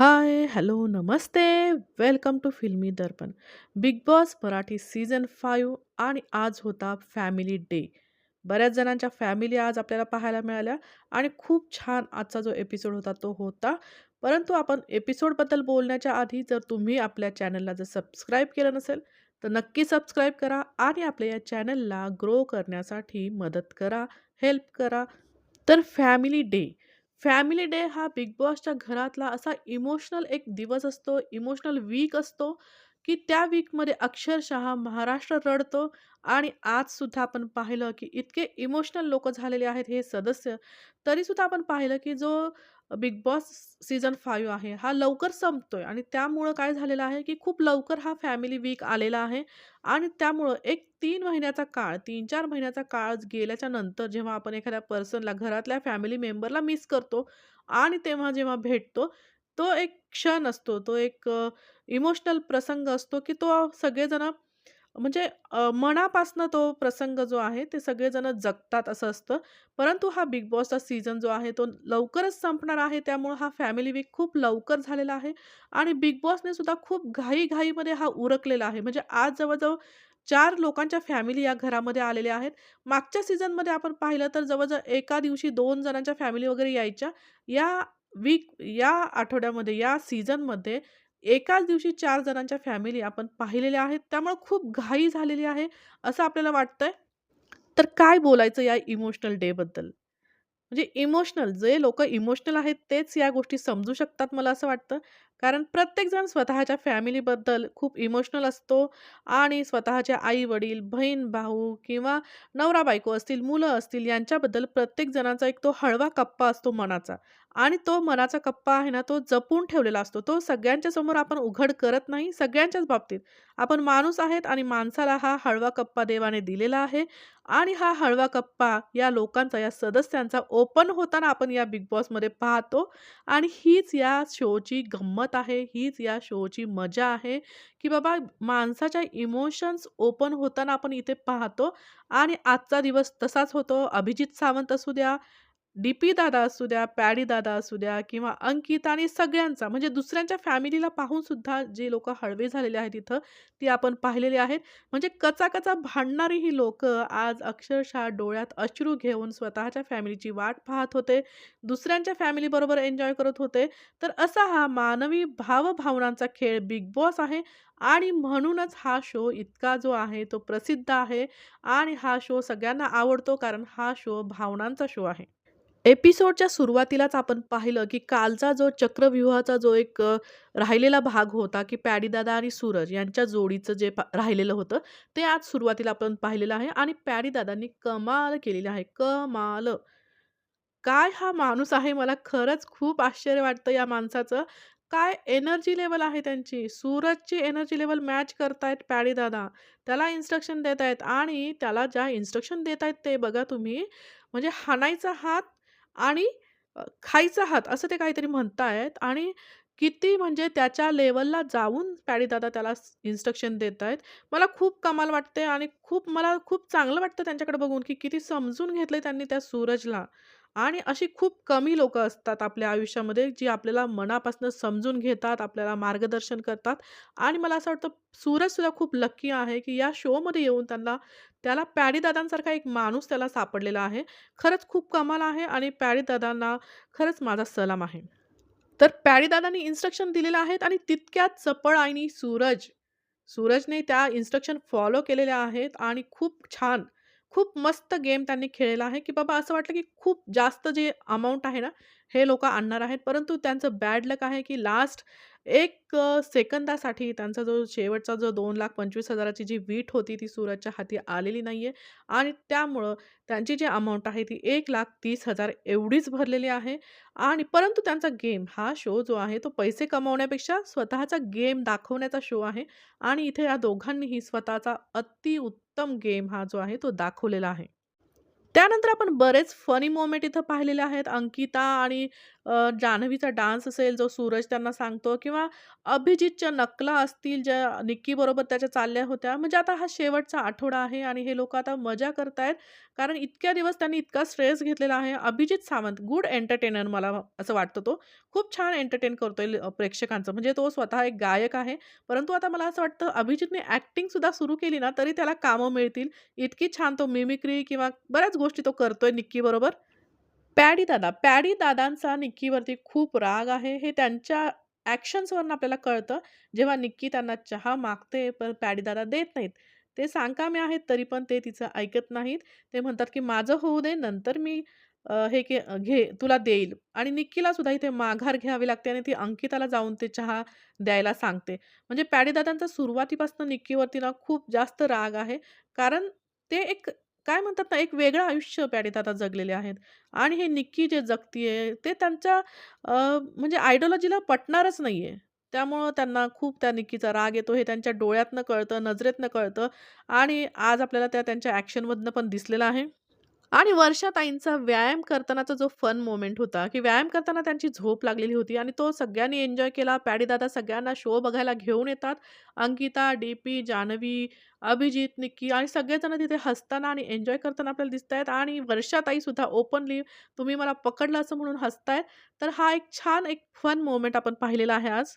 High, hello, Namaste. Welcome to Filmi Darpan. Bigg Boss Marathi season five आणि आज होता family day. बऱ्याच जणांच्या फॅमिली आज आपल्याला पाहायला मिळाल्या आणि खूप छान आजचा जो एपिसोड होता तो होता. परंतु आपण एपिसोडबद्दल बोलण्याच्या आधी जर तुम्ही आपल्या चॅनलला जर सबस्क्राईब केलं नसेल, तर नक्की सबस्क्राईब करा आणि आपल्या या चॅनलला ग्रो करण्यासाठी मदत करा, हेल्प करा. तर फॅमिली डे. फॅमिली डे हा बिग बॉसच्या घरातला असा इमोशनल एक दिवस असतो, इमोशनल वीक असतो, की त्या वीकमध्ये अक्षरशः महाराष्ट्र रडतो आणि आजसुद्धा आपण पाहिलं, की इतके इमोशनल लोकं झालेले आहेत हे सदस्य. तरीसुद्धा आपण पाहिलं, की जो बिग बॉस सीझन फाईव्ह आहे, हा लवकर संपतोय आणि त्यामुळं काय झालेलं आहे, की खूप लवकर हा फॅमिली वीक आलेला आहे आणि त्यामुळं एक तीन महिन्याचा काळ, 3-4 महिन्याचा काळ गेल्याच्यानंतर जेव्हा आपण एखाद्या पर्सनला, घरातल्या फॅमिली मेंबरला मिस करतो आणि तेव्हा जेव्हा भेटतो, तो एक क्षण असतो, तो एक इमोशनल प्रसंग असतो, की तो सगळेजण म्हणजे मनापासनं तो प्रसंग जो आहे ते सगळेजण जगतात असं असतं. परंतु हा बिग बॉसचा सीझन जो आहे तो लवकरच संपणार आहे. त्यामुळं हा फॅमिली वीक खूप लवकर झालेला आहे आणि बिग बॉसने सुद्धा खूप घाईघाईमध्ये हा उरकलेला आहे. म्हणजे आज जवळजवळ चार लोकांच्या फॅमिली या घरामध्ये आलेल्या आहेत. मागच्या सीझनमध्ये आपण पाहिलं तर जवळजवळ एका दिवशी दोन जणांच्या फॅमिली वगैरे यायच्या. या वीक या आठवड्यामध्ये, या सीझनमध्ये एकाच दिवशी चार जणांच्या फॅमिली आपण पाहिलेल्या आहेत. त्यामुळे खूप घाई झालेली आहे, असं आपल्याला वाटतंय. तर काय बोलायचं या इमोशनल डेबद्दल? म्हणजे इमोशनल जे लोक इमोशनल आहेत तेच या गोष्टी समजू शकतात मला असं वाटतं. कारण प्रत्येकजण स्वतःच्या फॅमिलीबद्दल खूप इमोशनल असतो आणि स्वतःचे आई-वडील, बहीण-भाऊ किंवा नवरा-बायको असतील, मुलं असतील यांच्याबद्दल प्रत्येकजणाचा एक तो हळवा कप्पा असतो मनाचा आणि तो मनाचा कप्पा आहे ना, तो जपून ठेवलेला असतो. तो सगळ्यांच्या समोर आपण उघड करत नाही, सगळ्यांच्याच बाबतीत. आपण माणूस आहेत आणि माणसाला हा हळवा कप्पा देवाने दिलेला आहे आणि हा हळवा कप्पा या लोकांचा, या सदस्यांचा ओपन होताना आपण या बिग बॉसमध्ये पाहतो आणि हीच या शोची गंमत आहे, हीच या शोची मजा आहे, की बाबा माणसाच्या इमोशन्स ओपन होताना आपण इथे पाहतो आणि आजचा दिवस तसाच होतो. अभिजित सावंत असू द्या, डी-पी दादा असू द्या, पॅडी दादा असू द्या किंवा अंकित आणि सगळ्यांचा म्हणजे दुसऱ्यांच्या फॅमिलीला पाहून सुद्धा जे लोक हळवे झालेले आहेत इथं, ती आपण पाहिलेली आहेत. म्हणजे कचा-कचा भांडणारी ही लोकं आज अक्षरशः डोळ्यात अश्रू घेऊन स्वतःच्या फॅमिलीची वाट पाहत होते, दुसऱ्यांच्या फॅमिलीबरोबर एन्जॉय करत होते. तर असा हा मानवी भावभावनांचा खेळ बिग बॉस आहे आणि म्हणूनच हा शो इतका जो आहे तो प्रसिद्ध आहे आणि हा शो सगळ्यांना आवडतो कारण हा शो भावनांचा शो आहे. एपिसोडच्या सुरुवातीलाच आपण पाहिलं, की कालचा जो चक्रव्यूहाचा जो एक राहिलेला भाग होता, की पॅडीदादा आणि सूरज यांच्या जोडीचं जे पा राहिलेलं होतं, ते आज सुरुवातीला आपण पाहिलेलं आहे आणि पॅडीदादांनी कमाल केलेली आहे. कमाल. काय हा माणूस आहे, मला खरंच खूप आश्चर्य वाटतं या माणसाचं. काय एनर्जी लेवल आहे त्यांची. सूरजची एनर्जी लेवल मॅच करतायत पॅडीदादा त्याला इन्स्ट्रक्शन देत आहेत आणि त्याला ज्या इन्स्ट्रक्शन देत आहेत ते बघा तुम्ही, म्हणजे हाणायचा हात आणि खायचा हात असं ते काहीतरी म्हणतायत आणि किती म्हणजे त्याच्या लेवलला जाऊन पॅडी दादा त्याला इन्स्ट्रक्शन देत आहेत. मला खूप कमाल वाटते आणि खूप मला खूप चांगलं वाटतं त्यांच्याकडे बघून, की किती समजून घेतलंय त्यांनी त्या सूरजला. आणि अशी खूप कमी लोकं असतात आपल्या आयुष्यामध्ये, जी आपल्याला मनापासून समजून घेतात, आपल्याला मार्गदर्शन करतात आणि मला असं वाटतं सूरजसुद्धा खूप लक्की आहे, की या शोमध्ये येऊन त्यांना त्याला पॅडीदादांसारखा एक माणूस त्याला सापडलेला आहे. खरंच खूप कमाल आहे आणि पॅडीदादांना खरंच माझा सलाम आहे. तर पॅडीदादांनी इन्स्ट्रक्शन दिलेलं आहेत आणि तितक्याच चपळ आणि सूरज, सूरजने त्या इन्स्ट्रक्शन फॉलो केलेल्या आहेत आणि खूप छान, खूप मस्त गेम त्यांनी खेळलेला आहे, की बाबा असं वाटलं, की खूप जास्त जे अमाऊंट आहे ना, हे लोक आणणार आहेत. परंतु त्यांचं बॅड लक आहे, की लास्ट एक सेकंदासाठी त्यांचा जो शेवटचा जो दोन लाख पंचवीस हजाराची जी वीट होती, ती सूरजच्या हाती आलेली नाही आहे आणि त्यामुळं त्यांची जी अमाऊंट आहे ती 1,30,000 एवढीच भरलेली आहे आणि परंतु त्यांचा गेम हा शो जो आहे तो पैसे कमवण्यापेक्षा स्वतःचा गेम दाखवण्याचा शो आहे आणि इथे या दोघांनीही स्वतःचा अतिउत्तम गेम हा जो आहे तो दाखवलेला आहे. त्यानंतर आपण बरेच फनी मोमेंट इथं पाहिलेले आहेत. अंकिता आणि जान्हवीचा डान्स असेल, जो सूरज त्यांना सांगतो किंवा अभिजितच्या नकला असतील, ज्या निक्कीबरोबर त्याच्या चालल्या होत्या. म्हणजे आता हा शेवटचा आठवडा आहे आणि हे लोक आता मजा करतायत. कारण इतक्या दिवस त्यांनी इतका स्ट्रेस घेतलेला आहे. अभिजित सावंत गुड एंटरटेनर मला असं वाटतं तो. खूप छान एंटरटेन करतोय ल प्रेक्षकांचं. म्हणजे तो स्वतः एक गायक आहे. परंतु आता मला असं वाटतं अभिजितने ॲक्टिंगसुद्धा सुरू केली ना, तरी त्याला कामं मिळतील. इतकी छान तो मिमिक्री किंवा बऱ्याच गोष्टी तो करतोय निक्कीबरोबर. पॅडी दादा, पॅडी दादांचा निक्कीवरती खूप राग आहे. हे त्यांच्या ॲक्शन्सवरून आपल्याला कळतं. जेव्हा निक्की त्यांना चहा मागते, पण पॅडी दादा देत नाहीत. ते सांगकामे आहेत, तरी पण ते तिचं ऐकत नाहीत. ते म्हणतात, की "माझं होऊ दे, नंतर मी हे के घे तुला देईल." आणि निक्कीला सुद्धा इथे माघार घ्यावी लागते आणि ती अंकिताला जाऊन ते चहा द्यायला सांगते. म्हणजे पॅडीदादांचा सुरुवातीपासून निक्कीवरती ना खूप जास्त राग आहे. कारण ते एक काय म्हणतात ना, एक वेगळं आयुष्य पॅडित आता जगलेले आहेत आणि हे निक्की जे जगतीये, ते त्यांच्या म्हणजे आयडिओलॉजीला पटणारच नाही आहे त्यामुळं त्यांना खूप त्या निक्कीचा राग येतो. हे त्यांच्या डोळ्यातनं कळतं, नजरेतनं कळतं आणि आज आपल्याला त्या त्यांच्या ॲक्शनमधनं पण दिसलेलं आहे. आणि वर्षाताईंचा व्यायाम करतानाचा जो फन मोमेंट होता, की व्यायाम करताना त्यांची झोप लागलेली होती आणि तो सगळ्यांनी एन्जॉय केला. पॅडीदादा सगळ्यांना शो बघायला घेऊन येतात. अंकिता, डी-पी, जान्हवी, अभिजित, निक्की आणि सगळेजण तिथे हसताना आणि एन्जॉय करताना आपल्याला दिसतायत आणि वर्षाताईसुद्धा ओपनली तुम्ही मला पकडलं असं म्हणून हसतायत. तर हा एक छान एक फन मोमेंट आपण पाहिलेला आहे आज.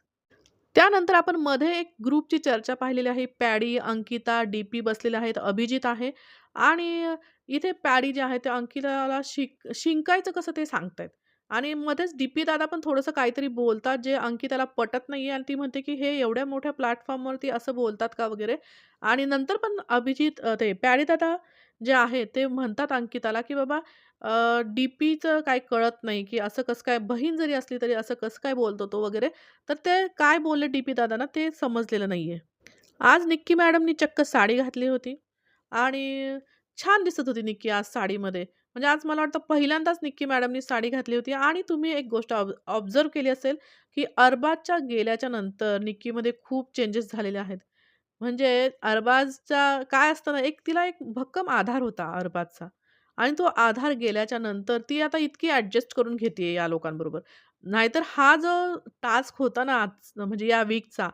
त्यानंतर आपण मध्ये एक ग्रुपची चर्चा पाहिलेली आहे. पॅडी, अंकिता, डी-पी बसलेले आहेत, अभिजित आहे आणि इथे पॅडी जे आहे ते अंकिताला शिक शिंकायचं कसं ते सांगतायत आणि मध्येच डी-पी दादा पण थोडंसं काहीतरी बोलतात, जे अंकिताला पटत नाहीये आणि ती म्हणते, की "हे एवढ्या मोठ्या प्लॅटफॉर्मवरती असं बोलतात का?" वगैरे आणि नंतर पण अभिजित ते पॅडी दादा जे आहे ते म्हणतात अंकिताला, की "बाबा डी-पीचं काय कळत नाही, की असं कसं काय बहीण जरी असली तरी असं कसं काय बोलतो तो?" वगैरे. तर ते काय बोलले डी-पी दादांना ते समजलेलं नाही आहे आज निक्की मॅडमनी चक्क साडी घातली होती आणि छान दिसत होती निक्की आज साडीमध्ये. म्हणजे आज मला वाटतं पहिल्यांदाच निक्की मॅडमनी साडी घातली होती आणि तुम्ही एक गोष्ट ऑब ऑब्झर्व केली असेल, की अरबाजच्या गेल्याच्यानंतर निक्कीमध्ये खूप चेंजेस झालेले आहेत. म्हणजे अरबाजचा काय असतं ना, एक तिला एक भक्कम आधार होता अरबाजचा आणि तो आधार गेल्याच्यानंतर ती आता इतकी ॲडजस्ट करून घेते या लोकांबरोबर. नाहीतर हा जो टास्क होता ना आज म्हणजे या वीकचा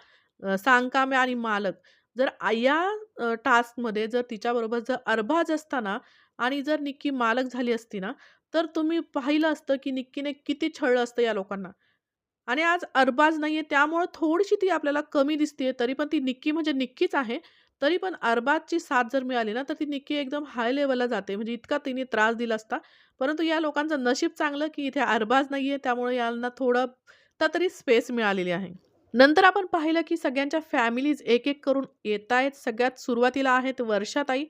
सांगकाम्या आणि मालक जर आ या टास्कमध्ये जर तिच्याबरोबर जर अरबाज असताना आणि जर निक्की मालक झाली असती ना, तर तुम्ही पाहिलं असतं, की निक्कीने किती छळलं असतं या लोकांना. आणि आज अरबाज नाही आहे त्यामुळं थोडीशी ती आपल्याला कमी दिसते तरी पण ती निक्की म्हणजे निक्कीच आहे. तरी पण अरबाजची साथ जर मिळाली ना, तर ती निक्की एकदम हाय लेवलला जाते. म्हणजे इतका तिने त्रास दिला असता. परंतु या लोकांचं नशीब चांगलं, की इथे अरबाज नाही आहे त्यामुळे यांना थोडं तर तरी स्पेस मिळालेली आहे. नंतर आपण पाहिलं, की सगळ्यांच्या फॅमिलीज एक-एक करून येत आहेत सगळ्यात सुरुवातीला आहेत वर्षाताई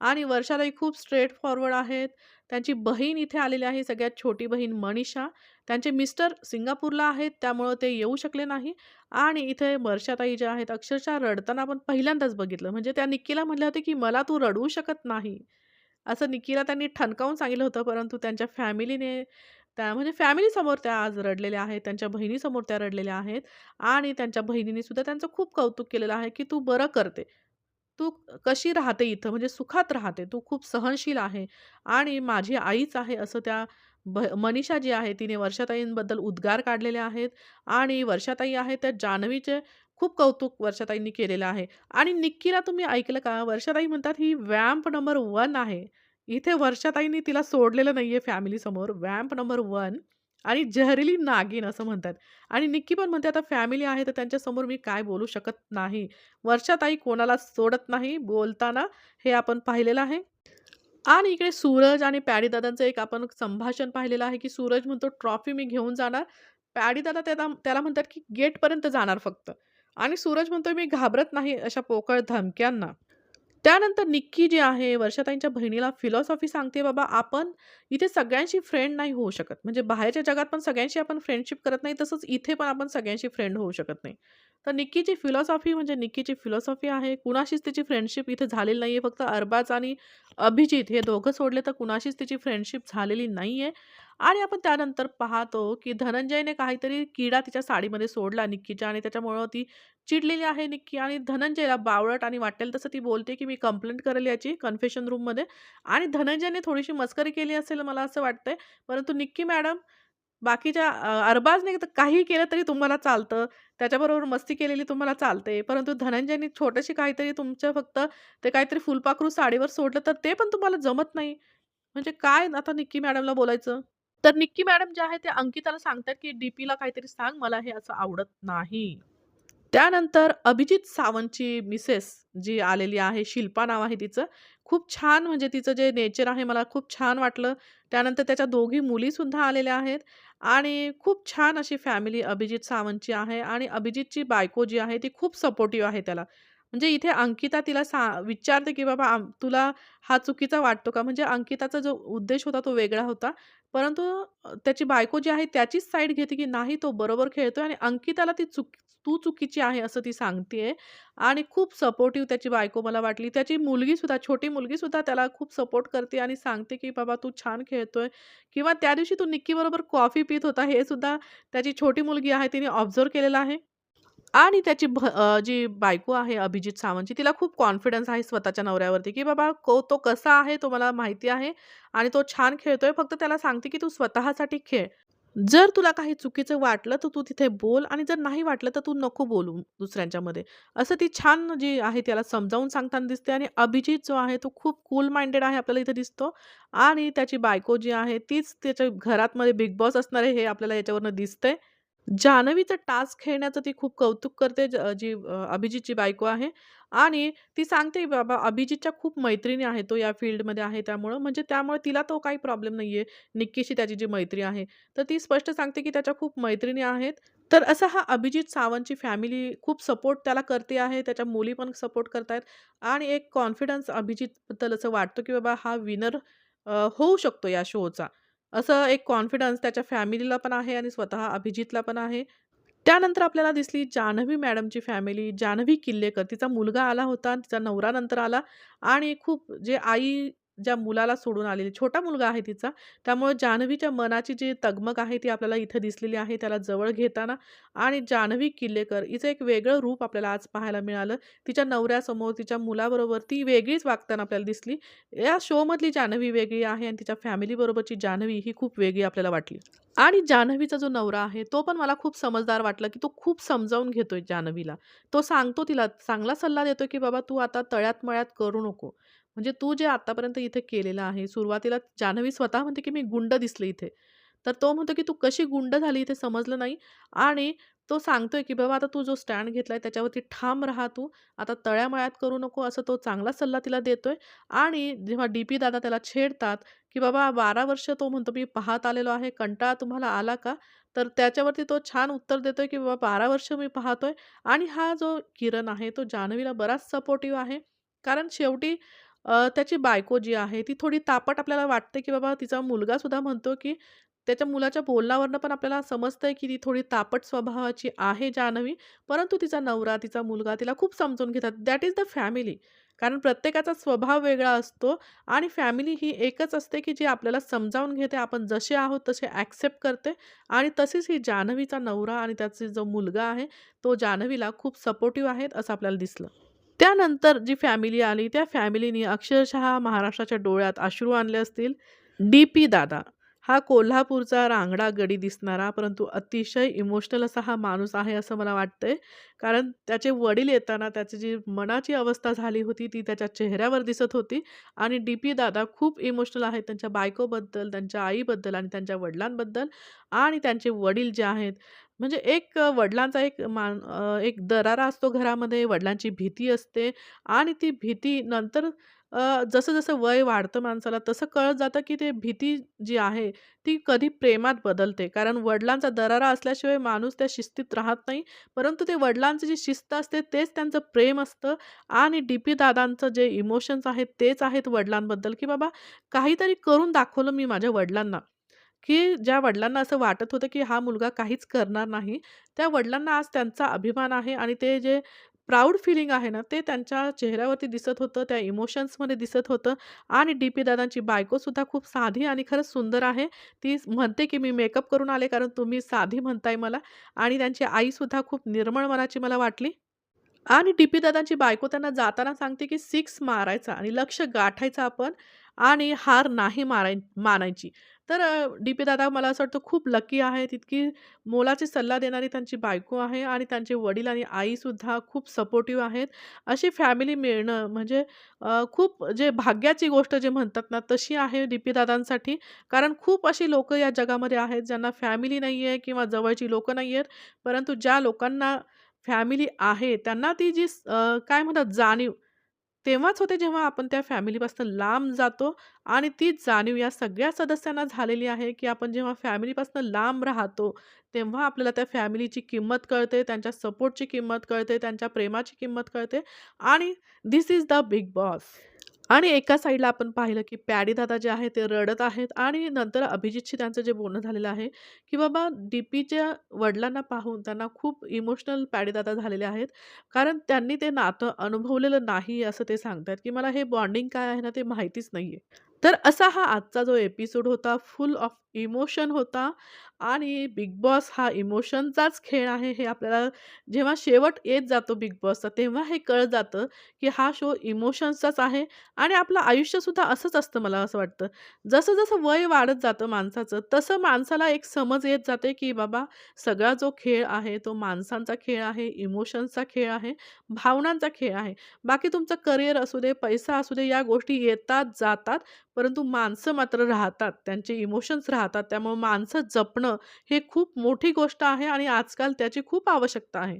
आणि वर्षाताई खूप स्ट्रेट फॉरवर्ड आहेत. त्यांची बहीण इथे आलेली आहे, सगळ्यात छोटी बहीण मनीषा. त्यांचे मिस्टर सिंगापूरला आहेत, त्यामुळं ते येऊ शकले नाही आणि इथे वर्षाताई ज्या आहेत अक्षरशः रडताना आपण पहिल्यांदाच बघितलं. म्हणजे त्या निक्कीला म्हटलं होतं की "मला तू रडवू शकत नाही." असं निकीला त्यांनी ठणकावून सांगितलं होतं. परंतु त्यांच्या फॅमिलीने त्या म्हणजे फॅमिलीसमोर त्या आज रडलेल्या आहेत. त्यांच्या बहिणीसमोर त्या रडलेल्या आहेत आणि त्यांच्या बहिणीने सुद्धा त्यांचं खूप कौतुक केलेलं आहे, की "तू बरं करते. तू कशी राहते इथं म्हणजे सुखात राहते. तू खूप सहनशील आहे आणि माझी आईच आहे." असं त्या ब मनीषा जी आहे तिने वर्षाताईंबद्दल उद्गार काढलेले आहेत आणि वर्षाताई आहे त्या जान्हवीचे खूप कौतुक वर्षाताईंनी केलेलं आहे आणि निक्कीला तुम्ही ऐकलं का? वर्षाताई म्हणतात, "ही वॅम्प नंबर वन आहे." इथे वर्षाताईंनी तिला सोडलेलं नाहीये फॅमिलीसमोर. वॅम्प नंबर वन आणि जहरीली नागिन असं म्हणतात आणि निक्की पण म्हणते, "आता फॅमिली आहे तर त्यांच्यासमोर मी काय बोलू शकत नाही." वर्षाताई कोणाला सोडत नाही बोलताना, हे आपण पाहिलेलं आहे. आणि इकडे सूरज आणि पॅडीदादांचं एक आपण संभाषण पाहिलेलं आहे, की सूरज म्हणतो, "ट्रॉफी मी घेऊन जाणार." पॅडीदादा त्याला त्याला म्हणतात, की "गेटपर्यंत जाणार फक्त." आणि सूरज म्हणतो "मी घाबरत नाही अशा पोकळ धमक्यांना." त्यानंतर निक्की जी आहे वर्षाताईंच्या बहिणीला फिलॉसॉफी सांगते, "बाबा आपण इथे सगळ्यांशी फ्रेंड नाही होऊ शकत. म्हणजे बाहेरच्या जगात पण सगळ्यांशी आपण फ्रेंडशिप करत नाही, तसंच इथे पण आपण सगळ्यांशी फ्रेंड होऊ शकत नाही." तर निक्कीची फिलॉसॉफी म्हणजे निक्कीची फिलॉसॉफी आहे. कुणाशीच तिची फ्रेंडशिप इथे झालेली नाही आहे फक्त अरबाज आणि अभिजित हे दोघं सोडले तर कुणाशीच तिची फ्रेंडशिप झालेली नाही आहे आणि आपण त्यानंतर पाहतो, की धनंजयने काहीतरी किडा तिच्या साडीमध्ये सोडला निक्कीच्या आणि त्याच्यामुळं ती चिडलेली आहे निक्की आणि धनंजयला बावळट आणि वाटेल तसं ती बोलते, की "मी कंप्लेंट करेल याची कन्फेशन रूममध्ये." आणि धनंजयने थोडीशी मस्करी केली असेल मला असं वाटतंय. परंतु निक्की मॅडम बाकीच्या अरबाजने अरबाज नाही तर काही केलं तरी तुम्हाला चालतं. त्याच्याबरोबर मस्ती केलेली तुम्हाला चालते. परंतु धनंजयने छोटीशी काहीतरी तुमच्या फक्त ते काहीतरी फुलपाखरू साडीवर सोडलं तर ते पण तुम्हाला जमत नाही. म्हणजे काय आता निक्की मॅडमला बोलायचं? तर निक्की मॅडम जे आहे ते अंकिताला सांगतात, की "डी-पीला काहीतरी सांग, मला हे असं आवडत नाही." त्यानंतर अभिजित सावंतची मिसेस जी आलेली आहे, शिल्पा नाव आहे तिचं. खूप छान म्हणजे तिचं जे नेचर आहे मला खूप छान वाटलं. त्यानंतर त्याच्या दोघी मुलीसुद्धा आलेल्या आहेत आणि खूप छान अशी फॅमिली अभिजित सावंतची आहे आणि अभिजितची बायको जी आहे ती खूप सपोर्टिव्ह आहे त्याला. म्हणजे इथे अंकिता तिला सा विचारते, की "बाबा आम तुला हा चुकीचा वाटतो का?" म्हणजे अंकिताचा जो उद्देश होता तो वेगळा होता. परंतु त्याची बायको जी आहे त्याचीच साईड घेते, की नाही तो बरोबर खेळतोय आणि अंकिताला ती चूक तू चुकीची आहे असं ती सांगते आणि खूप सपोर्टिव्ह त्याची बायको मला वाटली. त्याची मुलगीसुद्धा, छोटी मुलगीसुद्धा त्याला खूप सपोर्ट करते आणि सांगते, की "बाबा तू छान खेळतोय" किंवा त्या दिवशी तू निक्कीबरोबर कॉफी पीत होता हे सुद्धा त्याची छोटी मुलगी आहे तिने ऑब्झर्व्ह केलेलं आहे. आणि त्याची भ जी बायको आहे अभिजित सावंतची तिला खूप कॉन्फिडन्स आहे स्वतःच्या नवऱ्यावरती, की "बाबा को तो कसा आहे तो मला माहिती आहे आणि तो छान खेळतोय. फक्त त्याला सांगते, की तू स्वतःसाठी खेळ. जर तुला काही चुकीचं वाटलं तर तू तिथे बोल आणि जर नाही वाटलं तर तू नको बोलू दुसऱ्यांच्यामध्ये." असं ती छान जी आहे त्याला समजावून सांगताना दिसते आणि अभिजित जो आहे तो खूप कूल माइंडेड आहे आपल्याला इथे दिसतो आणि त्याची बायको जी आहे तीच त्याच्या घरातमध्ये बिग बॉस असणार आहे हे आपल्याला याच्यावरनं दिसतंय. जान्हवीचं टास्क खेळण्याचं ती खूप कौतुक करते ज जी अ, अभिजितची बायको आहे आणि ती सांगते बाबा अभिजितच्या खूप मैत्रिणी आहेत तो या फील्डमध्ये आहे त्यामुळं म्हणजे त्यामुळे तिला तो काही प्रॉब्लेम नाही आहे निक्कीशी त्याची जी मैत्री आहे. तर ती स्पष्ट सांगते की त्याच्या खूप मैत्रिणी आहेत. तर असा हा अभिजित सावंतची फॅमिली खूप सपोर्ट त्याला करते आहे. त्याच्या मुली पण सपोर्ट करतायत आणि एक कॉन्फिडन्स अभिजितबद्दल असं वाटतो की बाबा हा विनर होऊ शकतो या शोचा. असं एक कॉन्फिडन्स त्याच्या फॅमिलीला पण आहे आणि स्वतः अभिजितला पण आहे. त्यानंतर आपल्याला दिसली जान्हवी मॅडमची फॅमिली. जान्हवी किल्लेकर तिचा मुलगा आला होता, तिचा नवरा नंतर आला आणि खूप जे आई ज्या मुलाला सोडून आलेली छोटा मुलगा आहे तिचा. त्यामुळे जान्हवीच्या मनाची जी तगमग आहे ती आपल्याला इथं दिसलेली आहे त्याला जवळ घेताना आणि जान्हवी किल्लेकर हिचं एक वेगळं रूप आपल्याला आज पाहायला मिळालं. तिच्या नवऱ्यासमोर, तिच्या मुलाबरोबर ती वेगळीच वागताना आपल्याला दिसली. या शोमधली जान्हवी वेगळी आहे आणि तिच्या फॅमिलीबरोबरची जान्हवी ही खूप वेगळी आपल्याला वाटली. आणि जान्हवीचा जो नवरा आहे तो पण मला खूप समजदार वाटला, की तो खूप समजावून घेतोय जान्हवीला. तो सांगतो तिला चांगला सल्ला देतो, की "बाबा तू आता तळ्यात-मळ्यात करू नको. म्हणजे तू जे आत्तापर्यंत इथे केलेलं आहे." सुरुवातीला जान्हवी स्वतः म्हणते, की "मी गुंड दिसले इथे." तर तो म्हणतो, की "तू कशी गुंड झाली इथे समजलं नाही." आणि तो सांगतोय, की "बाबा आता तू जो स्टँड घेतलाय त्याच्यावरती ठाम राहा तू. आता तळ्यामळ्यात करू नको." असं तो चांगला सल्ला तिला देतोय आणि जेव्हा डी-पी दादा त्याला छेडतात, की "बाबा 12 वर्ष" तो म्हणतो, "मी पाहत आलेलो आहे. कंटाळा तुम्हाला आला का?" तर त्याच्यावरती तो छान उत्तर देतोय, की "बाबा 12 वर्ष मी पाहतोय." आणि हा जो किरण आहे तो जान्हवीला बराच सपोर्टिव्ह आहे. कारण शेवटी त्याची बायको जी आहे ती थोडी तापट आपल्याला वाटते, की बाबा तिचा मुलगासुद्धा म्हणतो, की त्याच्या मुलाच्या बोलण्यावरनं पण आपल्याला समजतंय, की ती थोडी तापट स्वभावाची आहे जान्हवी. परंतु तिचा नवरा, तिचा मुलगा तिला खूप समजून घेतात. That is the family. कारण प्रत्येकाचा स्वभाव वेगळा असतो आणि फॅमिली ही एकच असते, की जी आपल्याला समजावून घेते. आपण जसे आहोत तसे ॲक्सेप्ट करते आणि तशीच ही जान्हवीचा नवरा आणि त्याचा जो मुलगा आहे, तो जान्हवीला खूप सपोर्टिव्ह आहेत असं आपल्याला दिसलं. त्यानंतर जी फॅमिली आली त्या फॅमिलीनी अक्षरशः महाराष्ट्राच्या डोळ्यात अश्रू आणले असतील. डी-पी दादा हा कोल्हापूरचा रांगडा गडी दिसणारा, परंतु अतिशय इमोशनल असा हा माणूस आहे असं मला वाटतंय. कारण त्याचे वडील येताना त्याची जी मनाची अवस्था झाली होती ती त्याच्या चेहऱ्यावर दिसत होती आणि डी-पी दादा खूप इमोशनल आहेत त्यांच्या बायकोबद्दल, त्यांच्या आईबद्दल आणि त्यांच्या वडिलांबद्दल आणि त्यांचे वडील जे आहेत. म्हणजे एक वडिलांचा एक मान एक दरारा असतो घरामध्ये, वडिलांची भीती असते आणि ती भीती नंतर जसं-जसं वय वाढतं माणसाला तसं कळत जातं, की ते भीती जी आहे ती कधी प्रेमात बदलते. कारण वडिलांचा दरारा असल्याशिवाय माणूस त्या शिस्तीत राहत नाही. परंतु ते वडिलांची जी शिस्त असते तेच त्यांचं प्रेम असतं आणि डी-पी दादांचं जे इमोशन्स आहेत तेच आहेत वडिलांबद्दल, की बाबा काहीतरी करून दाखवलं मी माझ्या वडिलांना. की ज्या वडिलांना असं वाटत होतं, की हा मुलगा काहीच करणार नाही, त्या वडिलांना आज त्यांचा अभिमान आहे आणि ते जे प्राउड फीलिंग आहे ना, ते त्यांच्या चेहऱ्यावरती दिसत होतं, त्या इमोशन्समध्ये दिसत होतं आणि डी-पी दादांची बायकोसुद्धा खूप साधी आणि खरंच सुंदर आहे. ती म्हणते, की "मी मेकअप करून आले कारण तुम्ही साधी म्हणताय मला" आणि त्यांची आईसुद्धा खूप निर्मळ मनाची मला वाटली. आणि डी-पी दादांची बायको त्यांना जाताना सांगते, की सिक्स मारायचा आणि लक्ष गाठायचं आपण आणि हार नाही माराय मानायची. तर डी-पी दादा मला असं वाटतं खूप लकी आहे तितकी मोलाचे सल्ला देणारी त्यांची बायको आहे आणि त्यांचे वडील आणि आईसुद्धा खूप सपोर्टिव्ह आहेत. अशी फॅमिली मिळणं म्हणजे खूप जे भाग्याची गोष्ट जे म्हणतात ना, तशी आहे डी-पी दादांसाठी. कारण खूप अशी लोकं या जगामध्ये आहेत, ज्यांना फॅमिली नाही आहे किंवा जवळची लोकं नाही आहेत. परंतु ज्या लोकांना फॅमिली आहे, त्यांना ती जी काय म्हणतात जाणीव तेव्हाच होते, जेव्हा आपण त्या फॅमिलीपासून लांब जातो आणि ती जाणीव या सगळ्या सदस्यांना झालेली आहे, की आपण जेव्हा फॅमिलीपासून लांब राहतो, तेव्हा आपल्याला त्या फॅमिलीची किंमत कळते, त्यांच्या सपोर्टची किंमत कळते, त्यांच्या प्रेमाची किंमत कळते आणि this is the Bigg Boss. आणि एका साईडला आपण पाहिलं, की पॅडी दादा जे आहे ते रडत आहेत आणि नंतर अभिजितशी त्यांचं जे बोलणं झालेलं आहे, की बाबा डी-पीच्या वडिलांना पाहून त्यांना खूप इमोशनल पॅडी दादा झालेले आहेत. कारण त्यांनी ते नातं अनुभवलेलं नाही असं ते सांगतात की मला हे बॉन्डिंग काय आहे ना, ते माहितीच नाही आहे तर असा हा आजचा जो एपिसोड होता, फुल ऑफ इमोशन होता आणि बिग बॉस हा इमोशनचाच खेळ आहे, हे आपल्याला जेव्हा शेवट येत जातो बिग बॉसचा, तेव्हा हे कळत जातं, की हा शो इमोशन्सचाच आहे आणि आपलं आयुष्यसुद्धा असंच असतं मला असं वाटतं. जसं-जसं वय वाढत जातं माणसाचं, तसं माणसाला एक समज येत जाते, की बाबा सगळा जो खेळ आहे, तो माणसांचा खेळ आहे, इमोशन्सचा खेळ आहे, भावनांचा खेळ आहे. बाकी तुमचं करिअर असू दे, पैसा असू दे, या गोष्टी येतात, जातात, परंतु माणसं मात्र राहतात. त्यांचे इमोशन्स राहतात. त्यामुळे माणसं जपणं हे खूप मोठी गोष्ट आहे आणि आजकाल त्याची खूप आवश्यकता आहे.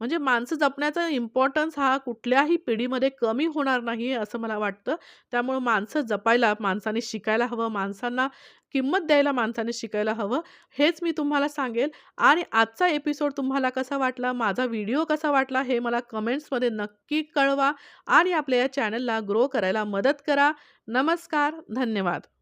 म्हणजे माणसं जपण्याचा इम्पॉर्टन्स हा कुठल्याही पिढीमध्ये कमी होणार नाही असं मला वाटतं. त्यामुळं माणसं जपायला माणसाने शिकायला हवं. माणसांना किंमत द्यायला माणसाने शिकायला हवं. हेच मी तुम्हाला सांगेल आणि आजचा एपिसोड तुम्हाला कसा वाटला, माझा व्हिडिओ कसा वाटला, हे मला कमेंट्समध्ये नक्की कळवा आणि आपल्या या चॅनलला ग्रो करायला मदत करा. नमस्कार, धन्यवाद.